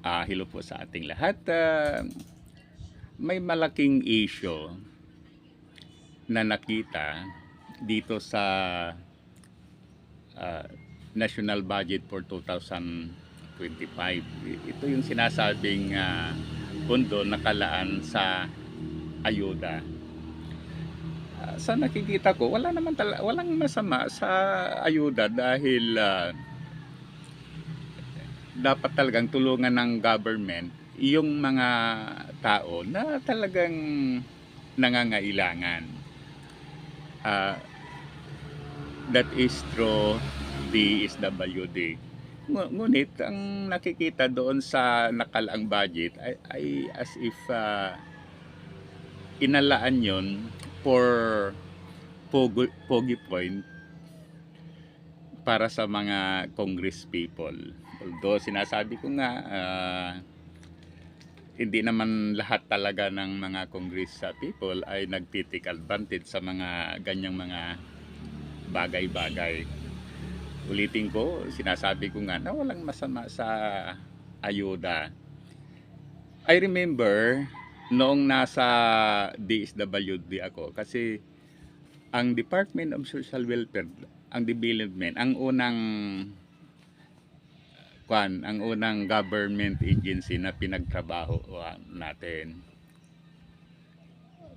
Ah, hello po sa ating lahat. Ah, may malaking issue na nakita dito sa ah, National Budget for 2025. Ito yung sinasabing ah, pondo nakalaan sa ayuda. Ah, sa nakikita ko, wala naman tala- walang masama sa ayuda dahil ah, dapat talagang tulungan ng government yung mga tao na talagang nangangailangan. Ah, that is through DSWD. Ngu- Ngunit ang nakikita doon sa nakalaang budget ay, ay as if ah, inalaan yon for pogi point para sa mga congress people. Although sinasabi ko nga ah, hindi naman lahat talaga ng mga congress ah, people ay nagtitik advantage sa mga ganyang mga bagay-bagay. Ulitin ko, sinasabi ko nga na walang masama sa ayuda. I remember noong nasa DSWD ako kasi ang Department of Social Welfare, ang development, ang unang kwan, ang unang government agency na pinagtrabaho natin.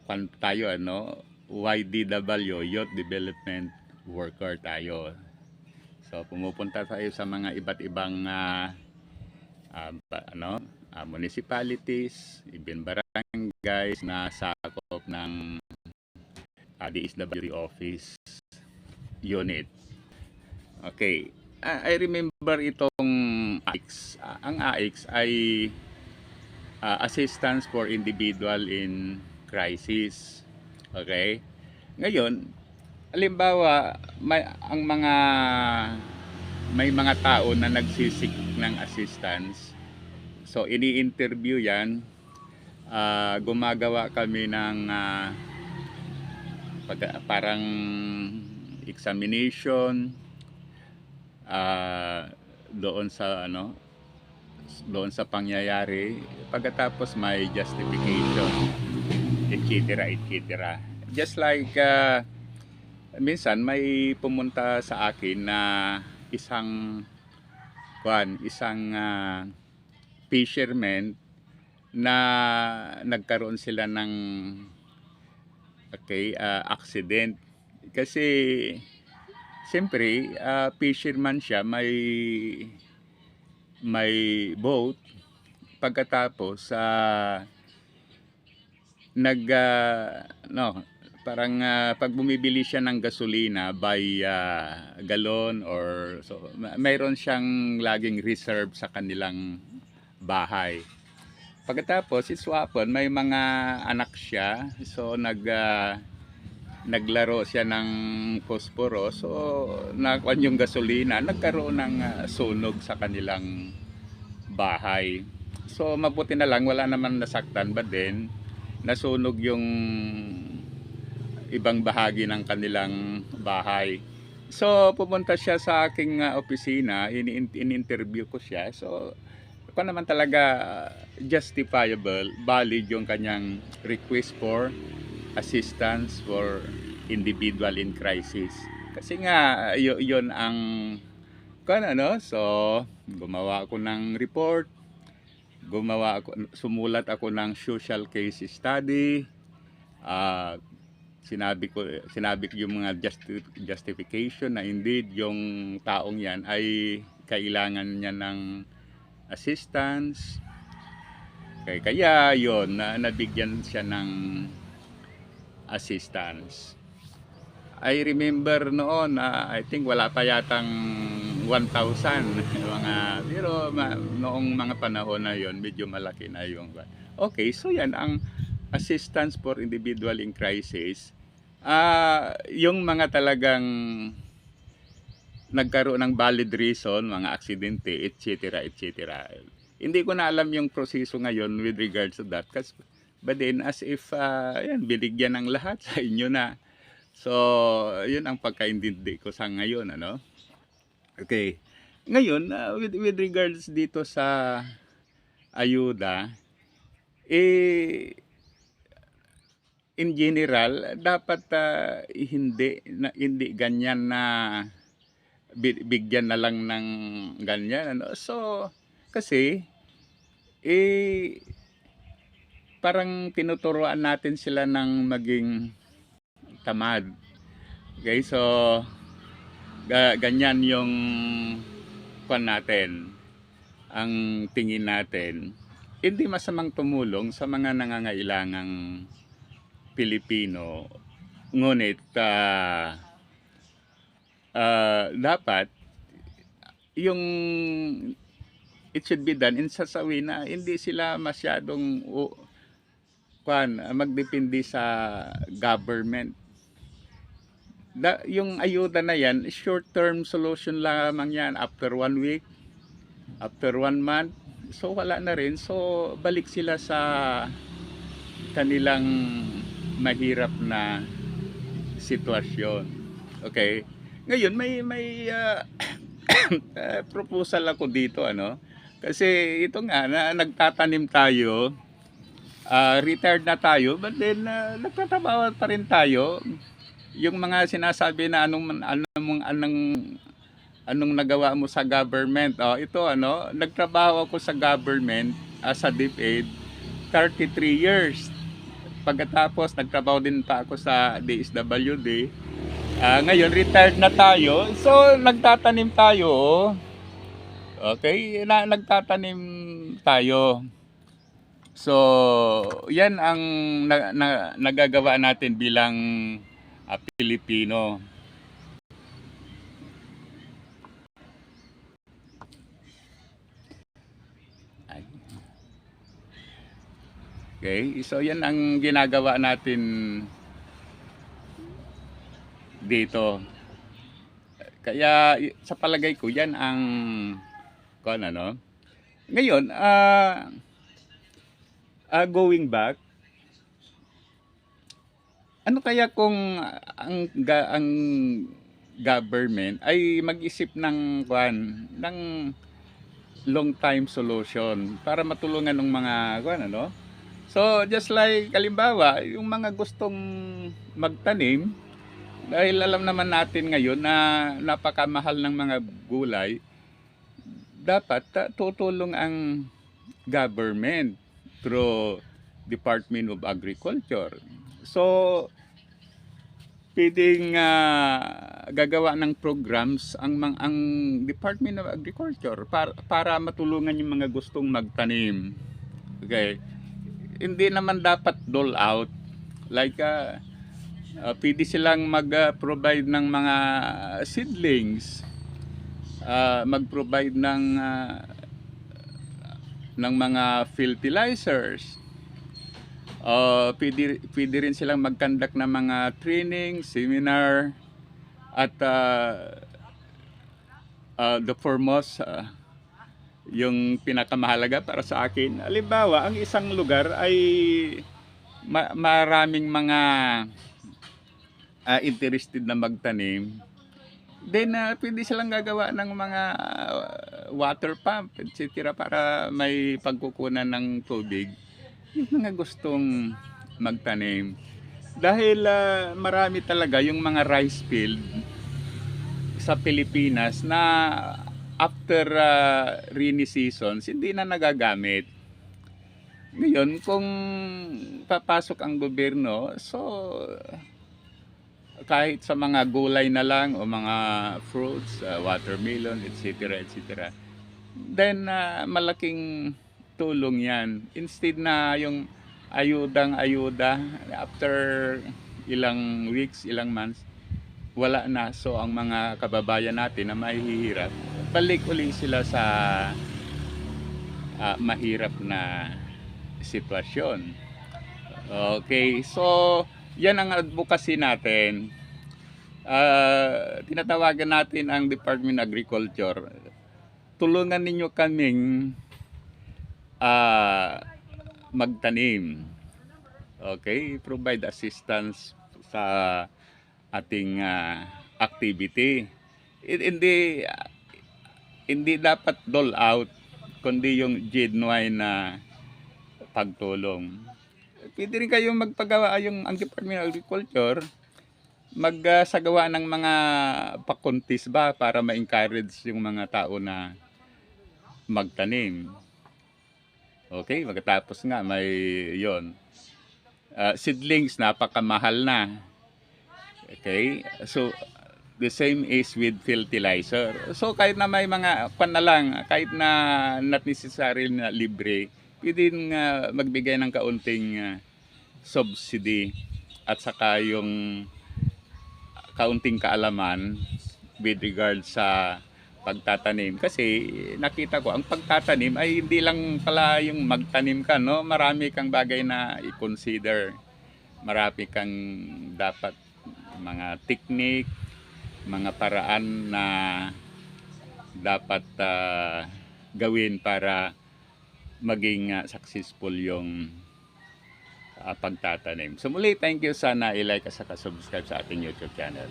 Kwan tayo ano, YDW, Youth Development Worker tayo. So pumupunta tayo sa mga iba't ibang ah, ba- ano, ah, municipalities, even barangays na sakop ng uh, DSWD office unit. Okay. I remember itong AIX. Ah, ang AIX ay ah, Assistance for Individual in Crisis. Okay? Ngayon, halimbawa, may, ang mga may mga tao na nagsisik ng assistance. So, ini-interview yan. Ah, gumagawa kami ng ah, pag, parang examination ah, doon sa ano doon sa pangyayari pagkatapos may justification etc etc just like ah, minsan may pumunta sa akin na isang kwan isang ah, fisherman na nagkaroon sila ng okay ah, accident. Kasi siyempre ah, fisherman siya may may boat. Pagkatapos sa nag ah, no parang ah, pag bumibili siya ng gasolina by ah, galon or so ma- mayroon siyang laging reserve sa kanilang bahay. Pagkatapos iswapon may mga anak siya. So nag ah, naglaro siya ng posporo. So nakuan yung gasolina. Nagkaroon ng ah, sunog sa kanilang bahay. So mabuti na lang wala naman nasaktan ba din. Nasunog yung ibang bahagi ng kanilang bahay. So pumunta siya sa aking ah, opisina. In, in-interview ko siya. So pa naman talaga justifiable valid yung kanyang request for assistance for individual in crisis. Kasi nga, y- yun ang kan ano, so gumawa ako ng report, gumawa ako, sumulat ako ng social case study, ah sinabi ko sinabi ko yung mga justi- justification na indeed yung taong yan ay kailangan niya ng assistance kaya, kaya yon na nabigyan siya ng assistance. I remember noon, ah, I think wala pa yatang 1,000 mga pero ma, noong mga panahon na yon medyo malaki na yung Okay, so yan ang assistance for individual in crisis. Ah, yung mga talagang nagkaroon ng valid reason, mga aksidente, etc., etc. Hindi ko na alam yung proseso ngayon with regards to that. Kasi, but then, as if, ah, yan, binigyan ng lahat sa inyo na. So, yun ang pagkaintindi ko sa ngayon, ano? Okay. Ngayon, ah, with, with regards dito sa ayuda, eh, in general, dapat ah, hindi, na, hindi ganyan na bi- bigyan na lang ng ganyan. Ano? So, kasi, eh, parang tinuturuan natin sila ng maging tamad. Okay, so, ga- ganyan yung kwan natin, ang tingin natin. Hindi masamang tumulong sa mga nangangailangang Pilipino. Ngunit, ah, ah, dapat, yung it should be done in way na hindi sila masyadong uh, kwan, magdepende sa government. Da, yung ayuda na yan, short-term solution lamang yan after one week, after one month. So wala na rin. So balik sila sa kanilang mahirap na sitwasyon. Okay? Ngayon may may ah, eh, proposal ako dito ano. Kasi ito nga na nagtatanim tayo. Ah, retired na tayo, but then ah, nagtatrabaho pa rin tayo. Yung mga sinasabi na anong anong anong anong nagawa mo sa government. Oh, ito ano, nagtrabaho ako sa government as a DepEd 33 years. Pagkatapos nagtrabaho din pa ako sa DSWD. Ah, ngayon retired na tayo. So nagtatanim tayo. oh. Okay, na, nagtatanim tayo. So, yan ang na, na, nagagawa natin bilang ah, Pilipino. Ay. Okay, so yan ang ginagawa natin dito. Kaya sa palagay ko yan ang kung ano. Ngayon, ah ah, going back, ano kaya kung ang ga, ang government ay mag-isip ng kwan ng long time solution para matulungan ng mga kwan ano? So just like kalimbawa, yung mga gustong magtanim dahil alam naman natin ngayon na napakamahal ng mga gulay, dapat ah, tutulong ang government through Department of Agriculture. So, pwedeng ah, gagawa ng programs ang ang Department of Agriculture para, para matulungan yung mga gustong magtanim. Okay. Hindi naman dapat dole out like ah, ah, pwede silang mag-provide ng mga seedlings, ah, mag-provide ng ah, ng mga fertilizers. Uh, pwede, pwede rin silang mag-conduct ng mga training, seminar, at uh, uh, the foremost, uh, yung pinakamahalaga para sa akin. Halimbawa, ang isang lugar ay ma- maraming mga uh, interested na magtanim. Then, uh, pwede silang gagawa ng mga uh, water pump, etc. para may pagkukunan ng tubig yung mga gustong magtanim. Dahil ah, marami talaga yung mga rice field sa Pilipinas na after ah, rainy seasons, hindi na nagagamit. Ngayon, kung papasok ang gobyerno, so kahit sa mga gulay na lang o mga fruits, ah, watermelon, etc. etc. Then ah, malaking tulong yan. Instead na yung ayudang ayuda after ilang weeks, ilang months, wala na. So ang mga kababayan natin na mahihirap, balik uli sila sa ah, mahirap na sitwasyon. Okay, so yan ang advocacy natin. Ah, tinatawagan natin ang Department of Agriculture. Tulungan ninyo kaming ah, magtanim. Okay, provide assistance sa ating ah, activity. Hin- Hindi hindi dapat dole out kundi yung genuine na pagtulong. Pwede rin kayong magpagawa yung ang Department of Agriculture magsagawa ng mga pakuntis ba para ma-encourage yung mga tao na magtanim. Okay, magkatapos nga may yon. Uh, seedlings napakamahal na. Okay? So the same is with fertilizer. So kahit na may mga pan na lang, kahit na not necessary na libre, pwede nga magbigay ng kaunting uh, subsidy at saka yung kaunting kaalaman with regard sa pagtatanim kasi nakita ko ang pagtatanim ay hindi lang pala yung magtanim ka no marami kang bagay na i-consider marami kang dapat mga technique mga paraan na dapat ah, gawin para maging ah, successful yung ah, pagtatanim. So muli, thank you. Sana i-like at saka subscribe sa ating YouTube channel.